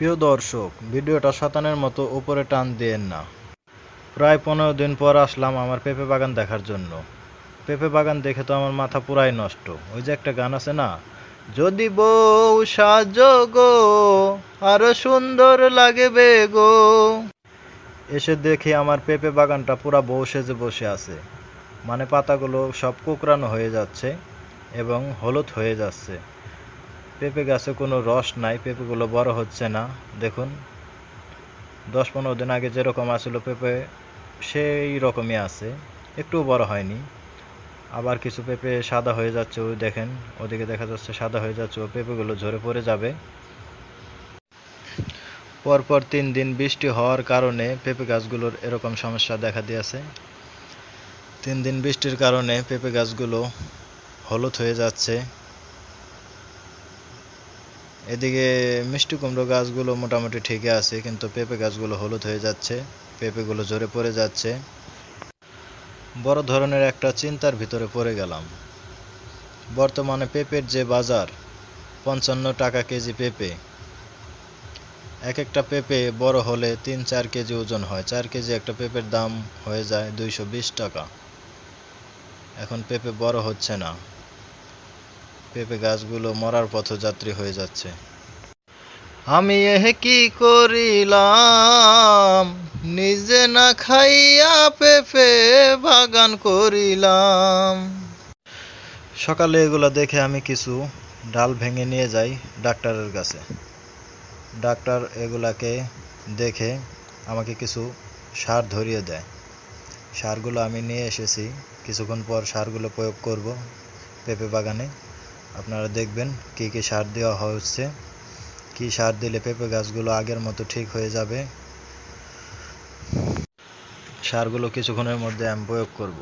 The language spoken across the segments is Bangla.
প্রিয় দর্শক, ভিডিওটা শতানের মতো উপরে টান দিয়েন না। প্রায় পনেরো দিন পর আসলাম আমার পেঁপে বাগান দেখার জন্য। পেঁপে বাগান দেখে তো আমার মাথা পুরাই নষ্ট। ওই যে একটা গান আছে না? যদি বউ সাজো গো, আরও সুন্দর লাগবে গো। এসে দেখি আমার পেঁপে বাগানটা পুরা বউ সেজে বসে আছে। মানে পাতাগুলো সব কোকড়ানো হয়ে যাচ্ছে এবং হলুদ হয়ে যাচ্ছে। পেঁপে গাছে কোনো রস নাই, পেঁপেগুলো বড় হচ্ছে না। দেখুন, দশ পনেরো দিন আগে যেরকম আসছিল পেঁপে, সেই রকমই আছে। একটুও বড় হয়নি। আবার কিছু পেঁপে সাদা হয়ে যাচ্ছে, ওই দেখেন, ওদিকে দেখা যাচ্ছে সাদা হয়ে যাচ্ছে, ও পেঁপেগুলো ঝরে পড়ে যাবে। পরপর তিন দিন বৃষ্টি হওয়ার কারণে পেঁপে গাছগুলোর এরকম সমস্যা দেখা দিয়েছে। তিন দিন বৃষ্টির কারণে পেঁপে গাছগুলো হলুদ হয়ে যাচ্ছে। এদিকে মিষ্টি কুমড়ো গাছগুলো মোটামুটি ঠিকই আছে, কিন্তু পেঁপে গাছগুলো হলুদ হয়ে যাচ্ছে, পেঁপেগুলো ঝরে পড়ে যাচ্ছে। বড় ধরনের একটা চিন্তার ভিতরে পড়ে গেলাম। বর্তমানে পেঁপের যে বাজার, পঞ্চান্ন টাকা কেজি পেঁপে এক একটা পেঁপে বড় হলে তিন চার কেজি ওজন হয়, চার কেজি একটা পেঁপের দাম হয়ে যায় দুইশো বিশ টাকা। এখন পেঁপে বড় হচ্ছে না। পেঁপে গাছগুলো মরার পথযাত্রী হয়ে যাচ্ছে। আমি এহ কি করিলাম? নিজে না খাইয়া পেঁপে বাগান করিলাম। সকালে এগুলো দেখে আমি কিছু ডাল ভেঙে নিয়ে যাই ডাক্তারের কাছে। ডাক্তার এগুলাকে দেখে আমাকে কিছু সার ধরিয়ে দেয়। সারগুলো আমি নিয়ে এসেছি। কিছুক্ষণ পর সারগুলো প্রয়োগ করব পেঁপে বাগানে। আপনারা দেখবেন কী কী সার দেওয়া হচ্ছে, কী সার দিলে পেঁপে গাছগুলো আগের মতো ঠিক হয়ে যাবে। সারগুলো কিছুক্ষণের মধ্যে আমি প্রয়োগ করব।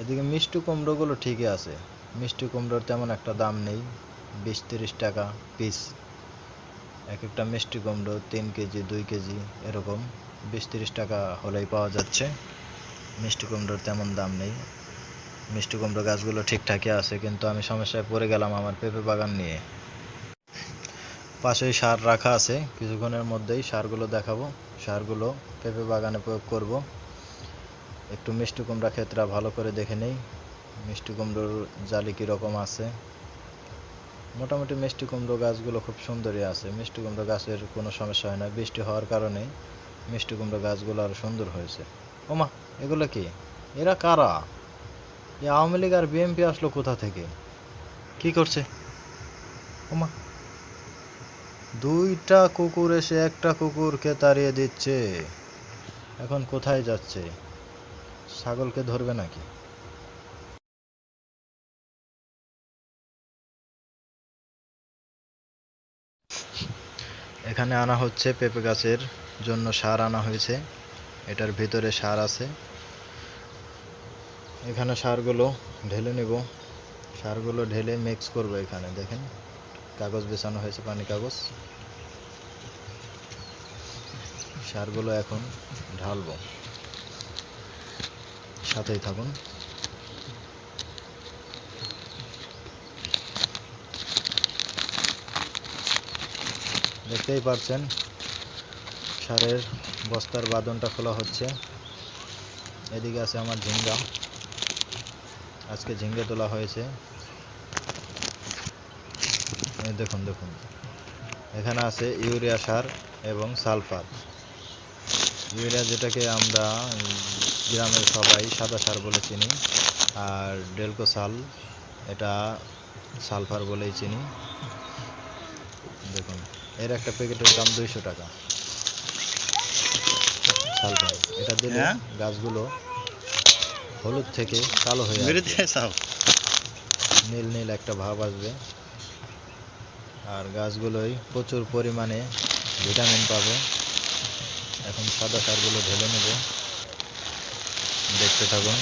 এদিকে মিষ্টি কুমড়োগুলো ঠিকই আছে। মিষ্টি কুমড়োর তেমন একটা দাম নেই বিশ তিরিশ টাকা পিস এক একটা মিষ্টি কুমড়ো তিন কেজি, দুই কেজি এরকম বিশ তিরিশ টাকা হলেই পাওয়া যাচ্ছে। মিষ্টি কুমড়োর তেমন দাম নেই। মিষ্টি কুমড়ো গাছগুলো ঠিকঠাকই আছে, কিন্তু আমি সমস্যায় পড়ে গেলাম আমার পেঁপে বাগান নিয়ে। পাশেই সার রাখা আছে, কিছুক্ষণের মধ্যেই সারগুলো দেখাবো। সারগুলো পেঁপে বাগানে প্রয়োগ করব। একটু মিষ্টি কুমড়া ক্ষেত্রে ভালো করে দেখে নেই। মিষ্টি কুমড়োর জালি কীরকম আছে? মোটামুটি মিষ্টি কুমড়ো গাছগুলো খুব সুন্দরই আছে। মিষ্টি কুমড়ো গাছের কোনো সমস্যা হয় না। বৃষ্টি হওয়ার কারণে মিষ্টি কুমড়ো গাছগুলো আরও সুন্দর হয়েছে। ওমা, এগুলো কি? এরা কারা? আওয়ামী লীগ আর বিএনপি আসলো কোথা থেকে? কি করছে? ওমা। দুইটা কুকুর এসে একটা কুকুরকে তাড়িয়ে দিচ্ছে। এখন কোথায় যাচ্ছে? ছাগলকে ধরবে নাকি? এখানে আনা হচ্ছে পেঁপে গাছের জন্য সার আনা হয়েছে। এটার ভিতরে সার আছে। এখানে সারগুলো ঢেলে নেব। সারগুলো ঢেলে মিক্স করব এখানে, দেখেন। কাগজ বেছানো হয়েছে, পানি কাগজ। সারগুলো এখন ঢালবো। সাথেই থাকুন। দেখতেই পাচ্ছেন সারের বস্তার বাদনটা খোলা হচ্ছে। এদিকে আছে আমার ঝিঙ্গা। আজকে ঝিঙ্গে তোলা হয়েছে। দেখুন দেখুন। এখানে আছে ইউরিয়া সার এবং সালফার। ইউরিয়া যেটাকে আমরা গ্রামের সবাই সাদা সার বলে চিনি আর ডেলকো সাল এটা সালফার বলেই চিনি। দেখুন এর একটা প্যাকেটের দাম দুইশো টাকা। সালফার। এটা দিলে হ্যাঁ? গাছগুলো হলুদ থেকে কালো হয়ে নীল নীল একটা ভাব আসবে। আর গাছগুলোই প্রচুর পরিমাণে ভিটামিন পাবে। এখন সাদা সারগুলো ঢেলে নেব। দেখতে থাকুন।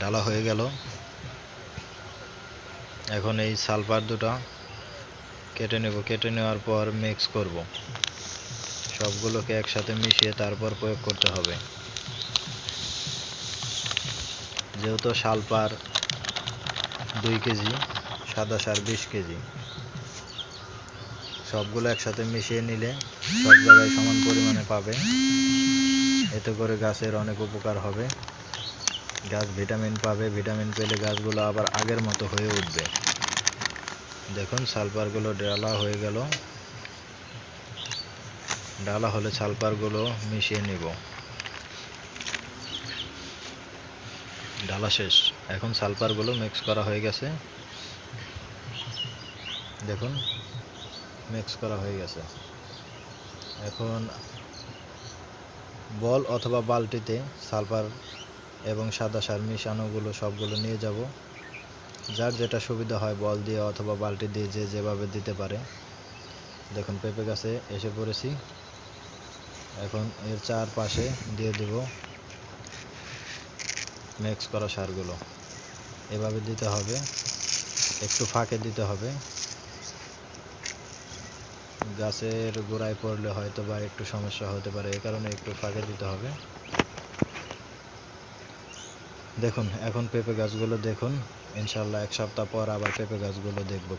ঢালা হয়ে গেল। এখন এই সালফার দুটা কেটে নেব। কেটে নেওয়ার পর মিক্স করব। সবগুলোকে একসাথে মিশিয়ে তারপর প্রয়োগ করতে হবে। যেহেতু সালফার দুই কেজি, সাদা সার বিশ কেজি। সবগুলো একসাথে মিশিয়ে নিলে সব জায়গায় সমান পরিমাণে পাবে। এতে করে গাছের অনেক উপকার হবে। গাছ ভিটামিন পাবে। ভিটামিন পেলে গাছগুলো আবার আগের মতো হয়ে উঠবে। দেখুন সালফারগুলো ডালা হয়ে গেল। ডালা হলে সালফারগুলো মিশিয়ে নিব। ডালা শেষ। এখন সালফারগুলো মিক্স করা হয়ে গেছে। দেখুন মিক্স করা হয়ে গেছে। এখন বল অথবা বালটিতে সালফার এবং সাদা সার মিশানোগুলো সবগুলো নিয়ে যাব। যার যেটা সুবিধা হয় বল দিয়ে অথবা বালটি দিয়ে যে যেভাবে দিতে পারে। দেখুন, পেঁপে গাছে এসে পড়েছি। এখন এর চারপাশে দিয়ে দেব মিক্স করা সারগুলো। এভাবে দিতে হবে। একটু ফাঁকে দিতে হবে। গাছের গোড়ায় পড়লে হয়তো বা একটু সমস্যা হতে পারে, এ কারণে একটু ফাঁকে দিতে হবে। দেখুন, এখন পেঁপে গাছগুলো দেখুন। ইনশাল্লাহ এক সপ্তাহ পর আবার পেঁপে গাছগুলো দেখব